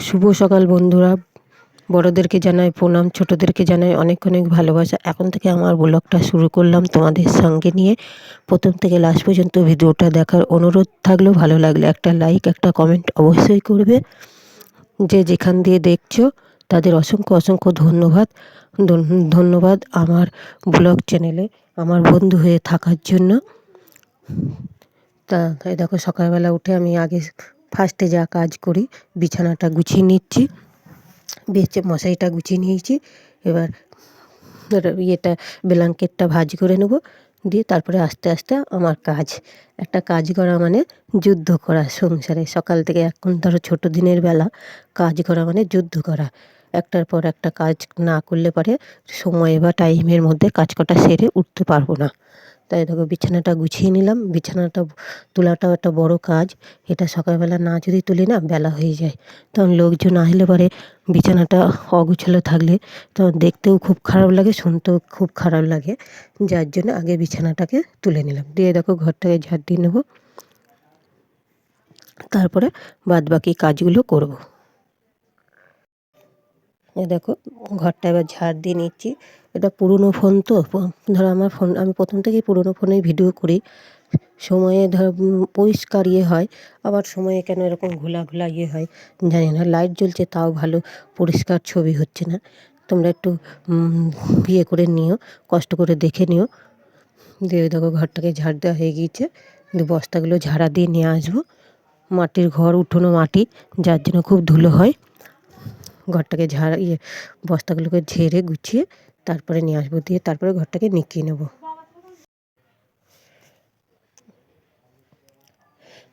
শুভ সকাল বন্ধুরা। বড়োদেরকে জানাই প্রণাম, ছোটোদেরকে জানাই অনেক অনেক ভালোবাসা। এখন থেকে আমার ব্লগটা শুরু করলাম তোমাদের সঙ্গে নিয়ে। প্রথম থেকে লাস্ট পর্যন্ত ভিডিওটা দেখার অনুরোধ থাকলেও ভালো লাগলে একটা লাইক একটা কমেন্ট অবশ্যই করবে। যে যেখান দিয়ে দেখছ, তাদের অসংখ্য অসংখ্য ধন্যবাদ। ধন্য- ধন্যবাদ আমার ব্লগ চ্যানেলে আমার বন্ধু হয়ে থাকার জন্য। তা দেখো সকালবেলা উঠে আমি আগে ফার্স্টে যা কাজ করি, বিছানাটা গুছিয়ে নিচ্ছি। বেচে মশারিটা গুছিয়ে নিয়েছি। এবার ইয়েটা, ব্ল্যাঙ্কেটটা ভাঁজ করে নেব। দিয়ে তারপরে আস্তে আস্তে আমার কাজ। একটা কাজ করা মানে যুদ্ধ করা, সংসারে। সকাল থেকে এখন ধরো ছোটো দিনের বেলা, কাজ করা মানে যুদ্ধ করা। একটার পর একটা কাজ না করলে পরে সময় বা টাইমের মধ্যে কাজ কটা সেরে উঠতে পারব না। তাই দেখো বিছানাটা গুছিয়ে নিলাম। বিছানাটা, তোলাটাও একটা বড় কাজ। এটা সকালবেলা না যদি তুলি না, বেলা হয়ে যায়। তখন লোকজন আসলে পরে বিছানাটা অগুছালো থাকলে তখন দেখতেও খুব খারাপ লাগে, শুনতেও খুব খারাপ লাগে। যার জন্য আগে বিছানাটাকে তুলে নিলাম। দিয়ে দেখো ঘরটাকে ঝাড় দিয়ে নেব। তারপরে বাদ বাকি কাজগুলো করব। দেখো, ঘরটা এবার ঝাড় দিয়ে নিচ্ছি। এটা পুরনো ফোন তো ধরো আমার ফোন, আমি প্রথম থেকেই পুরনো ফোনেই ভিডিও করি। সময়ে ধর পরিষ্কার ইয়ে হয়, আবার সময়ে কেন এরকম ঘোলা ঘোলা ইয়ে হয়, জানি না, লাইট জ্বলছে তাও ভালো, পরিষ্কার ছবি হচ্ছে না। তোমরা একটু ইয়ে করে নিও, কষ্ট করে দেখে নিও। দিয়ে দেখো ঘরটাকে ঝাড় দেওয়া হয়ে গিয়েছে বস্তাগুলো ঝাড়া দিয়ে নিয়ে আসব। মাটির ঘর উঠোনো মাটি, যার জন্য খুব ধুলো হয়। ঘরটাকে ঝাড় ইয়ে বস্তাগুলোকে ঝেড়ে গুছিয়ে তারপরে নিয়ে আসব, দিয়ে তারপরে ঘরটাকে নিকিয়ে নেব।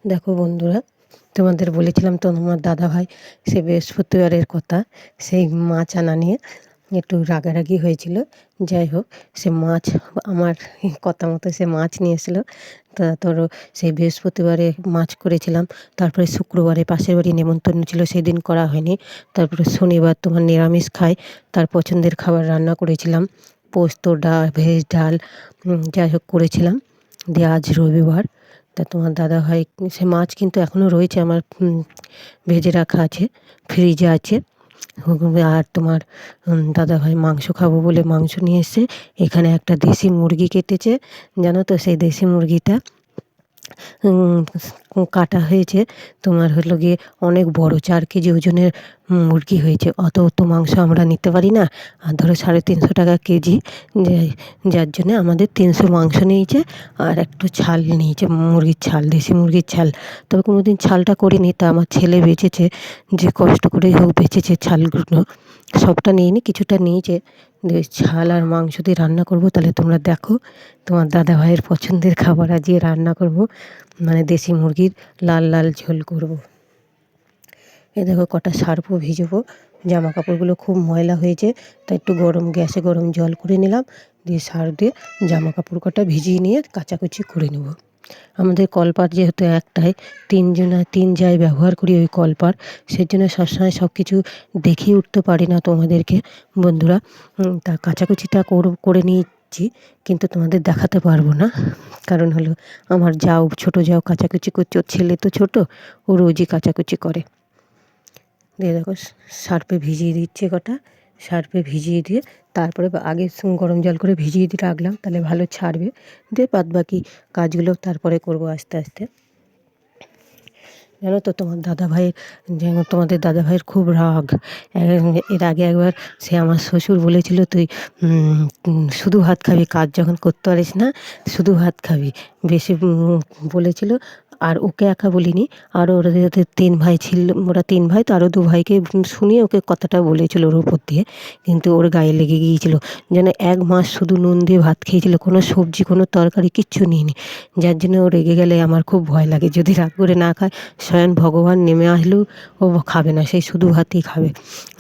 দেখো বন্ধুরা, তোমাদের বলেছিলাম তো তোমার দাদা ভাই সে বৃহস্পতিবারের কথা, সেই মাছ আনা নিয়ে একটু রাগারাগি হয়েছিল। যাই হোক, সে মাছ, আমার কথা মতো সে মাছ নিয়ে এসেছিল। তা ধরো, সেই বৃহস্পতিবারে মাছ করেছিলাম। তারপরে শুক্রবারে পাশের বাড়ি নেমন্তন্ন ছিল, সেদিন করা হয়নি। তারপরে শনিবার তোমার নিরামিষ খাই, তার পছন্দের খাবার রান্না করেছিলাম। পোস্ত, ডাল, ভেজ ডাল যাই হোক করেছিলাম। দিয়ে আজ রবিবার। তা তোমার দাদা ভাই, সে মাছ কিন্তু এখনও রয়েছে, আমার ভেজে রাখা আছে, ফ্রিজে আছে। আর তোমার দাদা ভাই মাংস খাব বলে মাংস নিয়ে এসছে। এখানে একটা দেশি মুরগি কেটেছে। জানো তো সেই দেশি মুরগিটা কাটা হয়েছে। তোমার হলো গিয়ে অনেক বড়, চার কেজি ওজনের মুরগি হয়েছে। অত অত মাংস আমরা নিতে পারি না। আর ধরো সাড়ে তিনশো টাকা কেজি। যার জন্যে আমাদের তিনশো মাংস নিয়েছে আর একটু ছাল নিয়েছে, মুরগির ছাল, দেশি মুরগির ছাল। তবে কোনো দিন ছালটা করিনি, তা আমার ছেলে বেঁচেছে। যে কষ্ট করেই হোক বেঁচেছে ছালগুলো। সবটা নিইনি কিছুটা নিয়েছে ছাল আর মাংস দিয়ে রান্না করব, তাহলে তোমরা দেখো তোমার দাদা ভাইয়ের পছন্দের খাবার আজকে রান্না করব মানে দেশি মুরগির লাল লাল ঝোল করব। এ দেখো কটা সার্ফও ভিজবো জামা কাপড়গুলো খুব ময়লা হয়েছে, তাই একটু গরম গ্যাসে গরম জল করে নিলাম, দিয়ে সার দিয়ে জামা কাপড় কটা ভিজিয়ে নিয়ে কাচাকুচি করে নেব। আমাদের কলপার যেহেতু একটাই, তিনজনা, তিন জায় ব্যবহার করি ওই কলপার সেই জন্য সবসময় সব কিছু দেখিয়ে উঠতে পারি না তোমাদেরকে, বন্ধুরা। তা কাচাকুচিটা কর- নিচ্ছি কিন্তু তোমাদের দেখাতে পারব না। কারণ হলো, আমার যাও, ছোটো যাও কাচাকুচি করছে ওর ছেলে তো ছোটো, ও রোজই কাচাকুচি করে। দিয়ে দেখো সার্ফে ভিজিয়ে দিচ্ছে কটা। সার্ফে ভিজিয়ে দিয়ে তারপরে আগে গরম জল করে ভিজিয়ে দিয়ে রাখলাম, তাহলে ভালো ছাড়বে। দিয়ে বাদ বাকি কাজগুলো তারপরে করব আস্তে আস্তে। জানো তো, তোমার দাদা ভাইয়ের যেমন তোমাদের দাদা ভাইয়ের খুব রাগ। এর আগে একবার সে আমার শ্বশুর বলেছিল, তুই শুধু ভাত খাবি, কাজ যখন করতে পারিস না, শুধু ভাত খাবি। বেশি বলেছিল, আর ওকে একা বলিনি আরও ওরা তিন ভাই ছিল, ওরা তিন ভাই, তো আরও দু ভাইকে শুনিয়ে ওকে কথাটা বলেছিল ওর উপর দিয়ে। কিন্তু ওর গায়ে লেগে গিয়েছিল, যেন এক মাস শুধু নুন দিয়ে ভাত খেয়েছিল, কোনো সবজি, কোনো তরকারি কিচ্ছু নিইনি। যার জন্য ও রেগে গেলে আমার খুব ভয় লাগে। যদি রাগ করে না খায় স্বয়ং ভগবান নেমে আসলেও ও খাবে না, সেই শুধু ভাতই খাবে।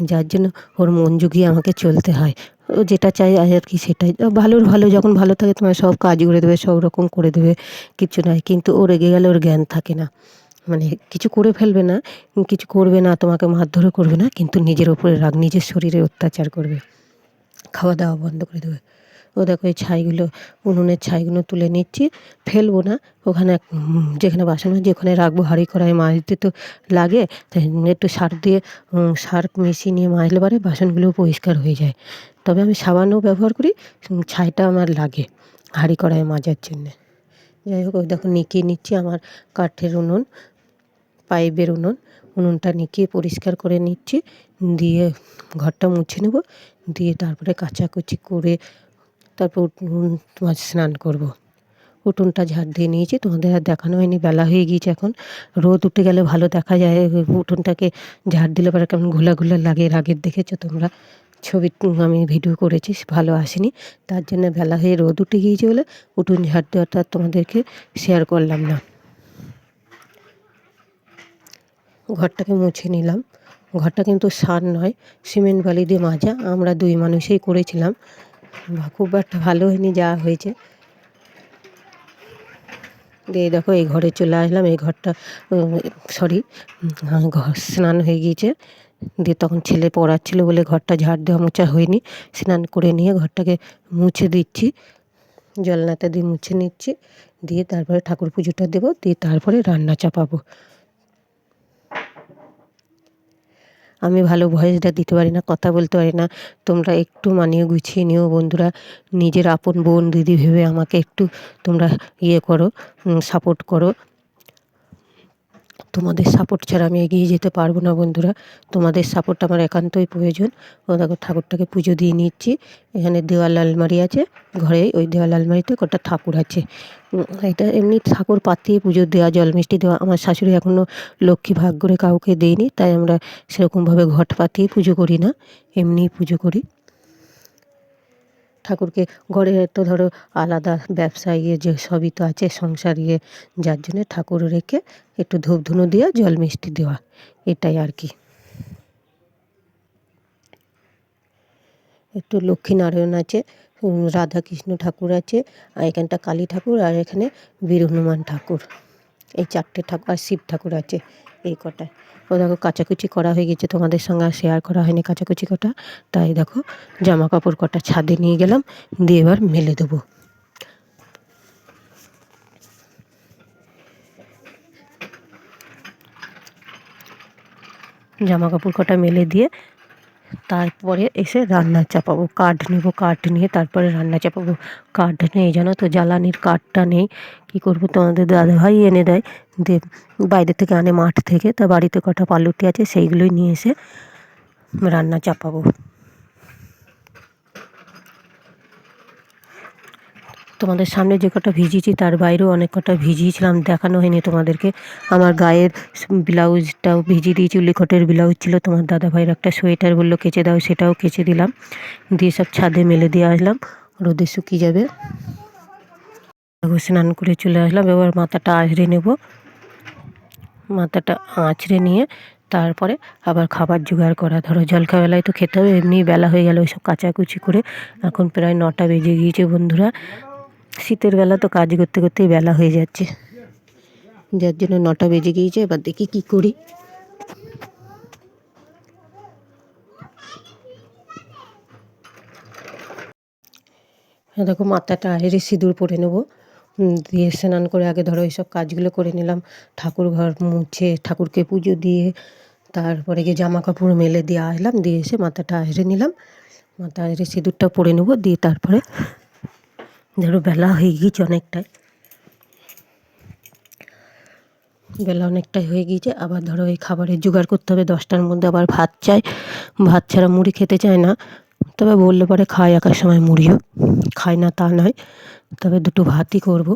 যার জন্য ওর মন জুগিয়ে আমাকে চলতে হয়। ও যেটা চাই আর কি সেটাই। ভালোর ভালো যখন ভালো থাকে তোমার সব কাজ করে দেবে, সব রকম করে দেবে, কিচ্ছু নয়। কিন্তু ও রেগে গেলে ওর জ্ঞান থাকে না। মানে কিছু করে ফেলবে না, কিছু করবে না, তোমাকে মারধরও করবে না, কিন্তু নিজের ওপরে রাগ, নিজের শরীরে অত্যাচার করবে। খাওয়া দাওয়া বন্ধ করে দেবে। ও দেখো এই ছাইগুলো, উনুনের ছাইগুলো তুলে নিচ্ছি। ফেলব না, ওখানে এক- যেখানে বাসন যেখানে রাখব হাঁড়ি কড়াই মাজতে তো লাগে। তাই একটু সার দিয়ে সার মিশিয়ে নিয়ে মাজলে পরে বাসনগুলো পরিষ্কার হয়ে যায়। তবে আমি সাবানও ব্যবহার করি ছাইটা আমার লাগে হাঁড়ি কড়াই মাজার জন্যে। যাই হোক দেখো নিকিয়ে নিচ্ছি আমার কাঠের উনুন, পাইপের উনুন। উনুনটা নিকিয়ে পরিষ্কার করে নিচ্ছি, দিয়ে ঘরটা মুছে নেব, দিয়ে তারপরে কাচাকুচি করে তারপর উঠুন তোমার স্নান করব। উঠোনটা ঝাড় দিয়ে নিয়েছি, তোমাদের আর দেখানো হয়নি, বেলা হয়ে গিয়েছে এখন। রোদ উঠে গেলে ভালো দেখা যায়, উঠোনটাকে ঝাড় দিলে পরে কেমন ঘোলা ঘোলা লাগে এর আগের দেখেছ তোমরা? ছবি আমি ভিডিও করেছি ভালো আসেনি। তার জন্য বেলা হয়ে রোদ উঠে গিয়েছে বলে উঠুন ঝাড় দেওয়াটা তোমাদেরকে শেয়ার করলাম না। ঘরটাকে মুছে নিলাম। ঘরটা কিন্তু সার নয়, সিমেন্ট বালি দিয়ে মাজা। আমরা দুই মানুষেই করেছিলাম। খুব একটা ভালো হয়নি, যা হয়েছে। দিয়ে দেখো, এই ঘরে চলে আসলাম, এই ঘরটা সরি ঘর স্নান হয়ে গিয়েছে। দিয়ে তখন ছেলে পড়াচ্ছিল বলে ঘরটা ঝাড় দেওয়া মোছা হয়নি। স্নান করে নিয়ে ঘরটাকে মুছে দিচ্ছি। জলনাতে দিয়ে মুছে নিচ্ছি। দিয়ে তারপরে ঠাকুর পুজোটা দেবো। দিয়ে তারপরে রান্না চাপাবো। আমি ভালো ভয়েসটা দিতে পারি না, কথা বলতে পারি না। তোমরা একটু মানিয়ে গুছিয়ে নিও বন্ধুরা। নিজের আপন বোন, দিদি ভেবে আমাকে একটু তোমরা ইয়ে করো সাপোর্ট করো। তোমাদের সাপোর্ট ছাড়া আমি এগিয়ে যেতে পারব না, বন্ধুরা। তোমাদের সাপোর্ট আমার একান্তই প্রয়োজন। দেখো, ঠাকুরটাকে পুজো দিয়ে নিচ্ছি। এখানে দেওয়াল আলমারি আছে। ঘরে ওই দেওয়াল আলমারিতে কটা ঠাকুর আছে। এটা এমনি ঠাকুর পাতিয়ে পুজো দেওয়া, জল মিষ্টি দেওয়া। আমার শাশুড়ি এখনও লক্ষ্মী ভাগ করে কাউকে দেয়নি, তাই আমরা সেরকমভাবে ঘট পাতিয়ে পুজো করি না। এমনিই পুজো করি। ঠাকুরকে ঘরে তো ধরো আলাদা ব্যবসা ইয়ে যে সবই তো আছে, সংসার ইয়ে যার জন্যে ঠাকুর রেখে একটু ধূপ ধুনো দেওয়া জল মিষ্টি দেওয়া, এটাই আর কি। একটু লক্ষ্মীনারায়ণ আছে রাধাকৃষ্ণ ঠাকুর আছে, আর এখানটা কালী ঠাকুর, আর এখানে বীর হনুমান ঠাকুর। এই চারটে ঠাকুর, আর শিব ঠাকুর আছে এই কটা। ও দেখো, কাচাকুচি করা হয়ে গেছে, তোমাদের সঙ্গে আর শেয়ার করা হয়নি কাচাকুচি কটা। তাই দেখো জামা কাপড় কটা ছাদে নিয়ে গেলাম, দিয়ে এবার মেলে দেবো। জামা কাপড় কটা মেলে দিয়ে তারপরে এসে রান্না চাপাবো। কাঠ নেব, কাঠ নিয়ে তারপরে রান্না চাপাবো। কাঠ নেই জানো তো, জ্বালানির কাঠটা নেই। কি করব তোমাদের দাদাভাই এনে দেয়। দিয়ে বাইরে থেকে আনে মাঠ থেকে। তা বাড়িতে কটা পালুটি আছে, সেইগুলোই নিয়ে এসে রান্না চাপাবো। তোমাদের সামনে যে কটা ভিজিয়েছি, তার বাইরেও অনেক কটা ভিজিয়েছিলাম, দেখানো হয়নি তোমাদেরকে। আমার গায়ের ব্লাউজটাও ভিজিয়ে দিয়েছি উল্লিখটের ব্লাউজ ছিল, তোমার দাদা ভাইয়ের একটা সোয়েটার বলল, কেচে দাও, সেটাও কেচে দিলাম। দিয়ে সব ছাদে মেলে দিয়ে আসলাম, রোদে শুকিয়ে যাবে। স্নান করে চলে আসলাম, এবার মাথাটা আঁচড়ে নেব। মাথাটা আঁচড়ে নিয়ে তারপরে আবার খাবার জোগাড় করা। ধরো জলখাবেলায় তো খেতে হবে এমনি বেলা হয়ে গেল ওইসব কাচাকুচি করে। এখন প্রায় নটা বেজে গিয়েছে বন্ধুরা। শীতের বেলা তো কাজ করতে করতেই বেলা হয়ে যাচ্ছে। যার জন্য নটা বেজে গিয়েছে, এবার দেখি কি করি। হ্যাঁ দেখো মাথাটা আহেরে সিঁদুর পরে নেব। দিয়ে স্নান করে আগে ধরো এইসব কাজগুলো করে নিলাম। ঠাকুর ঘর মুছে, ঠাকুরকে পুজো দিয়ে, তারপরে গিয়ে জামা কাপড় মেলে দিয়ে আসলাম দিয়ে এসে মাথাটা আহেরে নিলাম। মাথা আহেরে সিঁদুরটা পরে নেব, দিয়ে তারপরে ধরো বেলা হয়ে গিয়েছে অনেকটাই। বেলা অনেকটাই হয়ে গিয়েছে, আবার ধরো এই খাবারের জোগাড় করতে হবে, দশটার মধ্যে আবার ভাত চাই। ভাত ছাড়া মুড়ি খেতে চায় না, তবে বললে পরে খায় একার সময় মুড়িও। খায় না তা নয়, তবে দুটো ভাতই করব।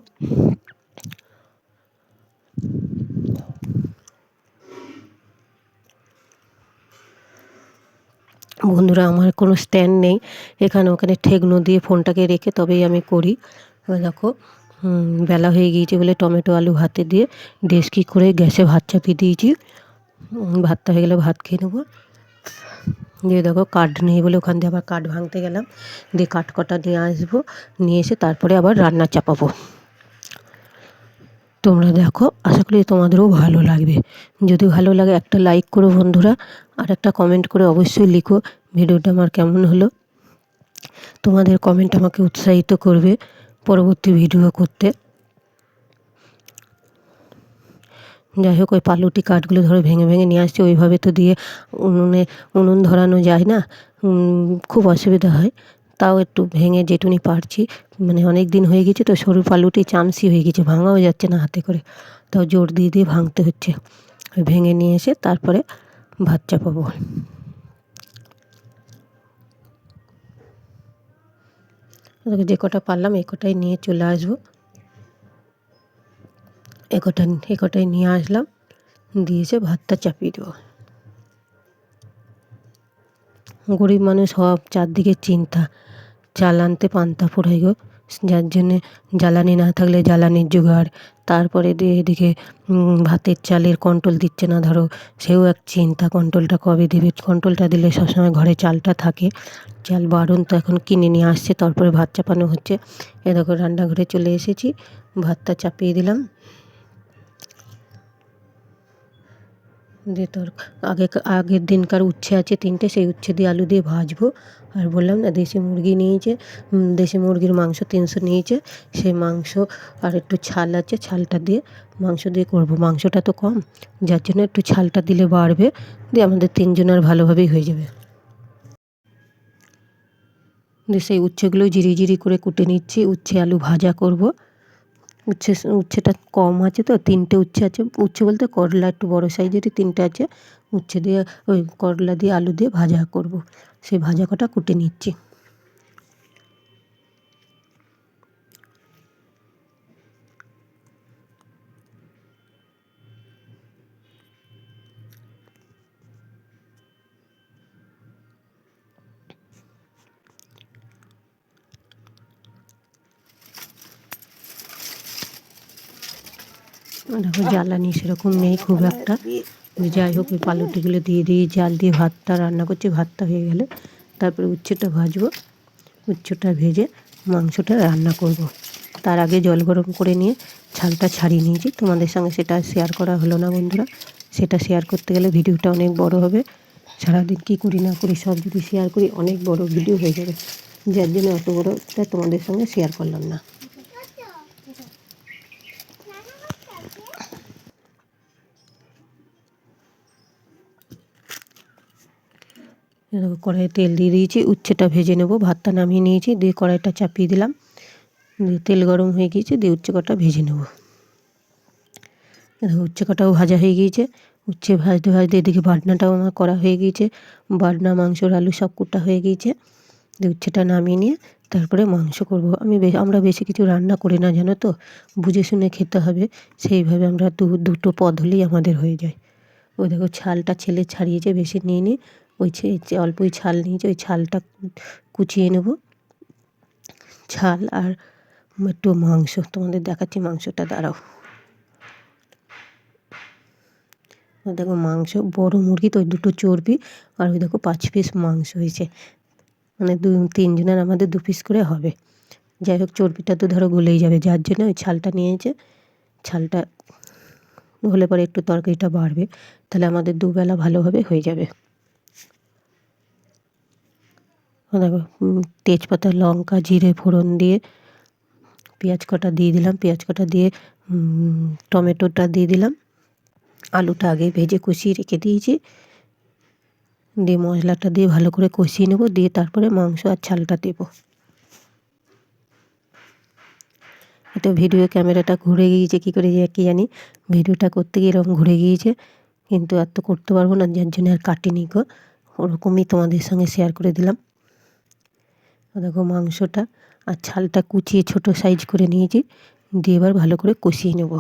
বন্ধুরা, আমার কোনো স্ট্যান্ড নেই। এখানে ওখানে ঠেকনো দিয়ে ফোনটাকে রেখে তবেই আমি করি। দেখো বেলা হয়ে গিয়েছে বলে টমেটো, আলু ভাতে দিয়ে ডেস্কি করে গ্যাসে ভাত চাপিয়ে দিয়েছি। ভাতটা হয়ে গেলে ভাত খেয়ে নেব। দিয়ে দেখো কাঠ নেই বলে ওখান দিয়ে আবার কাঠ ভাঙতে গেলাম। দিয়ে কাঠ কটা নিয়ে আসব, নিয়ে এসে তারপরে আবার রান্না চাপাবো। তোমরা দেখো, আশা করি তোমাদেরও ভালো লাগবে। যদি ভালো লাগে, একটা লাইক করো বন্ধুরা, আর একটা কমেন্ট করে অবশ্যই লিখো, ভিডিওটা আমার কেমন হলো। তোমাদের কমেন্ট আমাকে উৎসাহিত করবে পরবর্তী ভিডিও করতে। যাই হোক, ওই পালুটি কাঠগুলো ধরো ভেঙে ভেঙে নিয়ে আসছে, ওইভাবে তো দিয়ে উনুনে, উনুন ধরানো যায় না। খুব অসুবিধা হয়। তাও একটু ভেঙে যেটুনি পারছি মানে অনেক দিন হয়ে গেছে তো সরু পালুটি চামচি হয়ে গেছে, ভাঙাও যাচ্ছে না হাতে করে। তাও জোর দিয়ে দিয়ে ভাঙতে হচ্ছে। ভেঙে নিয়ে এসে তারপরে ভাত চাপাবো। যে কটা পারলাম এই কটাই নিয়ে চলে আসব। এ কটা, এ কটাই নিয়ে আসলাম দিয়েছে ভাতটা চাপিয়ে দেবো। গরিব মানুষ সব চারদিকে চিন্তা। চাল আনতে পান্তা ফুরাই গো। যার জন্যে জ্বালানি না থাকলে জ্বালানির জোগাড়। তারপরে দিয়ে এদিকে ভাতের চালের কন্ট্রোল দিচ্ছে না, ধরো। সেও এক চিন্তা, কন্ট্রোলটা কবে দেবে? কন্ট্রোলটা দিলে সবসময় ঘরে চালটা থাকে। চাল বারণ তো এখন কিনে নিয়ে আসছে, তারপরে ভাত চাপানো হচ্ছে। এ দেখো, রান্নাঘরে চলে এসেছি। ভাতটা চাপিয়ে দিলাম। দিয়ে তোর আগে, আগের দিনকার উচ্ছে আছে তিনটে, সেই উচ্ছে দিয়ে আলু দিয়ে ভাজবো। আর বললাম না, দেশি মুরগি নিয়েছে দেশি মুরগির মাংস তিনশো নিয়েছে, সেই মাংস আর একটু ছাল আছে, ছালটা দিয়ে মাংস দিয়ে করব। মাংসটা তো কম, যার জন্য একটু ছালটা দিলে বাড়বে, দিয়ে আমাদের তিনজনের ভালোভাবেই হয়ে যাবে। দিয়ে সেই উচ্ছেগুলো জিরি জিরি করে কুটে নিচ্ছি, উচ্ছে আলু ভাজা করব। উচ্ছে, উচ্ছেটা কম আছে তো, তিনটে উচ্ছে আছে। উচ্ছে বলতে করলা একটু বড়ো সাইজেরই তিনটে আছে। উচ্ছে দিয়ে ওই করলা দিয়ে আলু দিয়ে ভাজা করব। সেই ভাজা কটা কুটে নিচ্ছি। দেখো জ্বালানি সেরকম নেই, খুব একটা। যাই হোক, ওই পালুটিগুলো দিয়ে দিয়ে জাল দিয়ে ভাতটা রান্না করছি, ভাতটা হয়ে গেলে তারপরে উচ্ছেটা ভাজবো। উচ্ছেটা ভেজে মাংসটা রান্না করব। তার আগে জল গরম করে নিয়ে ছালটা ছাড়িয়ে নিয়েছি। তোমাদের সঙ্গে সেটা শেয়ার করা হলো না বন্ধুরা। সেটা শেয়ার করতে গেলে ভিডিওটা অনেক বড় হবে। সারাদিন কী করি না করি সব যদি শেয়ার করি, অনেক বড় ভিডিও হয়ে যাবে। যার জন্য অত বড়টা তোমাদের সঙ্গে শেয়ার করলাম না। কড়াইয়ে তেল দিয়ে দিয়েছি, উচ্ছেটা ভেজে নেব। ভাতটা নামিয়ে নিয়েছি, দিয়ে কড়াইটা চাপিয়ে দিলাম। দিয়ে তেল গরম হয়ে গিয়েছে, দিয়ে উচ্ছে কটা ভেজে নেব। উচ্ছে কটাও ভাজা হয়ে গিয়েছে। উচ্ছে ভাজতে ভাজতে এদিকে বাটনাটাও আমার করা হয়ে গিয়েছে। বাটনা মাংসর আলু সব কুটা হয়ে গিয়েছে। দিয়ে উচ্ছেটা নামিয়ে নিয়ে তারপরে মাংস করব। আমি আমরা বেশি কিছু রান্না করি না, জানো তো? বুঝে শুনে খেতে হবে। সেইভাবে আমরা দু, দুটো পদ হলেই আমাদের হয়ে যায়। ওই দেখো, ছালটা ছেলে ছাড়িয়েছে, বেশি নিয়ে নিয়ে ওই অল্পই ছাল নিয়েছি ওই ছালটা কুচিয়ে নেব। ছাল আর একটু মাংস, তোমাদের দেখাচ্ছি মাংসটা, দাঁড়াও। দেখো মাংস, বড় মুরগি, তো দুটো চর্বি আর ওই দেখো পাঁচ পিস মাংস হয়েছে। মানে দু, তিনজনের আমাদের দু পিস করে হবে। যাই হোক, চর্বিটা তো ধরো গলেই যাবে, যার জন্য ওই ছালটা নিয়েছে। ছালটা হলে পরে একটু তরকারিটা বাড়বে, তাহলে আমাদের দুবেলা ভালোভাবে হয়ে যাবে দেখো তেজপাতা, লঙ্কা, জিরে, ফোড়ন দিয়ে পেঁয়াজ কটা দিয়ে দিলাম, পেঁয়াজ কটা দিয়ে টমেটোটা দিয়ে দিলাম। আলুটা আগে ভেজে কষিয়ে রেখে দিয়েছি। দিয়ে মশলাটা দিয়ে ভালো করে কষিয়ে নেব, দিয়ে তারপরে মাংস আর ছালটা দেবো। এটা ভিডিও ক্যামেরাটা ঘুরে গিয়েছে, কী করে কী জানি, ভিডিওটা করতে গিয়ে এরকম ঘুরে গিয়েছে। কিন্তু আর তো করতে পারব না, যার জন্য আর কাটিনি গো। ওরকমই তোমাদের সঙ্গে শেয়ার করে দিলাম। দেখো মাংসটা আর ছালটা কুচিয়ে ছোট সাইজ করে নিয়েছি। দিয়ে এবার ভালো করে কষিয়ে নেব।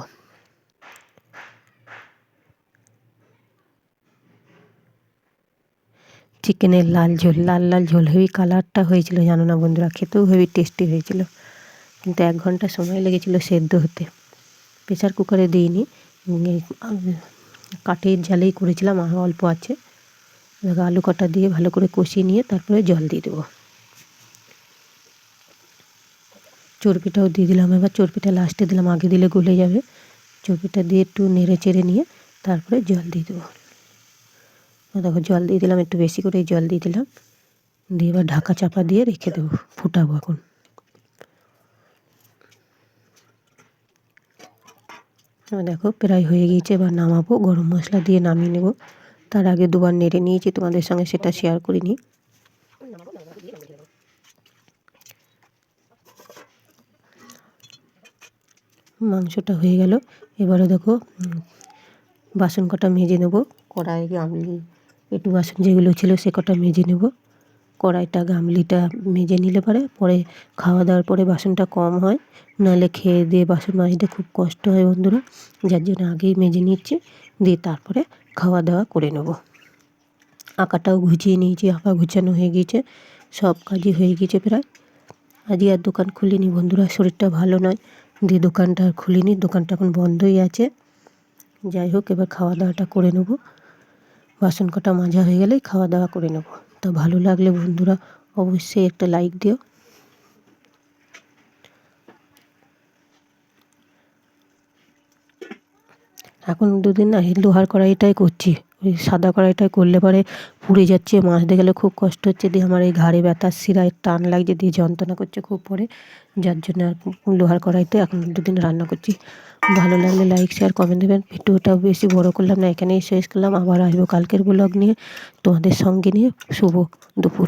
চিকেনের লাল ঝোল, লাল লাল ঝোল। হেভি কালারটা হয়েছিল জানো না বন্ধুরা? খেতেও হেভি টেস্টি হয়েছিল। কিন্তু এক ঘণ্টা সময় লেগেছিল সেদ্ধ হতে। প্রেসার কুকারে দিইনি। কাঠের জালেই করেছিলাম, আর অল্প আছে। আলু কটা দিয়ে ভালো করে কষিয়ে নিয়ে তারপরে জল দিয়ে দেবো। চর্বিটাও দিয়ে দিলাম। এবার চর্বিটা লাস্টে দিলাম, আগে দিলে গলে যাবে। চর্বিটা দিয়ে একটু নেড়ে চেড়ে নিয়ে তারপরে জল দিয়ে দেবো। দেখো, জল দিয়ে দিলাম, একটু বেশি করে জল দিয়ে দিলাম। দিয়ে এবার ঢাকা চাপা দিয়ে রেখে দেবো, ফুটাবো এখন। দেখো, প্রায় হয়ে গিয়েছে, এবার নামাবো, গরম মশলা দিয়ে নামিয়ে নেব। তার আগে দুবার নেড়ে নিয়েছি, তোমাদের সঙ্গে সেটা শেয়ার করিনি। মাংসটা হয়ে গেল। এবারে দেখো বাসন কটা মেজে নেব। কড়াই গামলি, একটু বাসন যেগুলো ছিল সে কটা মেজে নেব। কড়াইটা, গামলিটা মেজে নিলে পরে পরে খাওয়া দাওয়ার পরে বাসনটা কম হয়। নাহলে খেয়ে দিয়ে বাসন মাজতে খুব কষ্ট হয় বন্ধুরা। যার জন্য আগেই মেজে নিচ্ছি, দিয়ে তারপরে খাওয়া দাওয়া করে নেব। আঁকাটাও ঘুচিয়ে নিয়েছি, আঁকা ঘুচানো হয়ে গিয়েছে, সব কাজই হয়ে গিয়েছে প্রায়। আজকে আর দোকান খুলিনি বন্ধুরা, শরীরটা ভালো নয়। দিয়ে দোকানটা আর খুলিনি, দোকানটা এখন বন্ধই আছে। যাই হোক, এবার খাওয়া দাওয়াটা করে নেব। বাসন কটা মাজা হয়ে গেলেই খাওয়া দাওয়া করে নেব। তা ভালো লাগলে বন্ধুরা অবশ্যই একটা লাইক দিও। এখন দুদিন না, লোহার কড়াইটাই করছি। ওই সাদা কড়াইটা করলে পরে পুড়ে যাচ্ছে মাজতে গেলে খুব কষ্ট হচ্ছে, দিয়ে আমার এই ঘাড়ে ব্যথার শিরায় টান লাগছে, দিয়ে যন্ত্রণা করছে খুব পরে। যার জন্য আর লোহার কড়াইতে এখন দুদিন রান্না করছি। ভালো লাগলে লাইক শেয়ার কমেন্ট দেবেন। ভিডিওটা বেশি বড় করলাম না, এখানেই শেষ করলাম। আবার আসব কালকের ব্লগ নিয়ে। তোমাদের সঙ্গে নিয়ে শুভ দুপুর।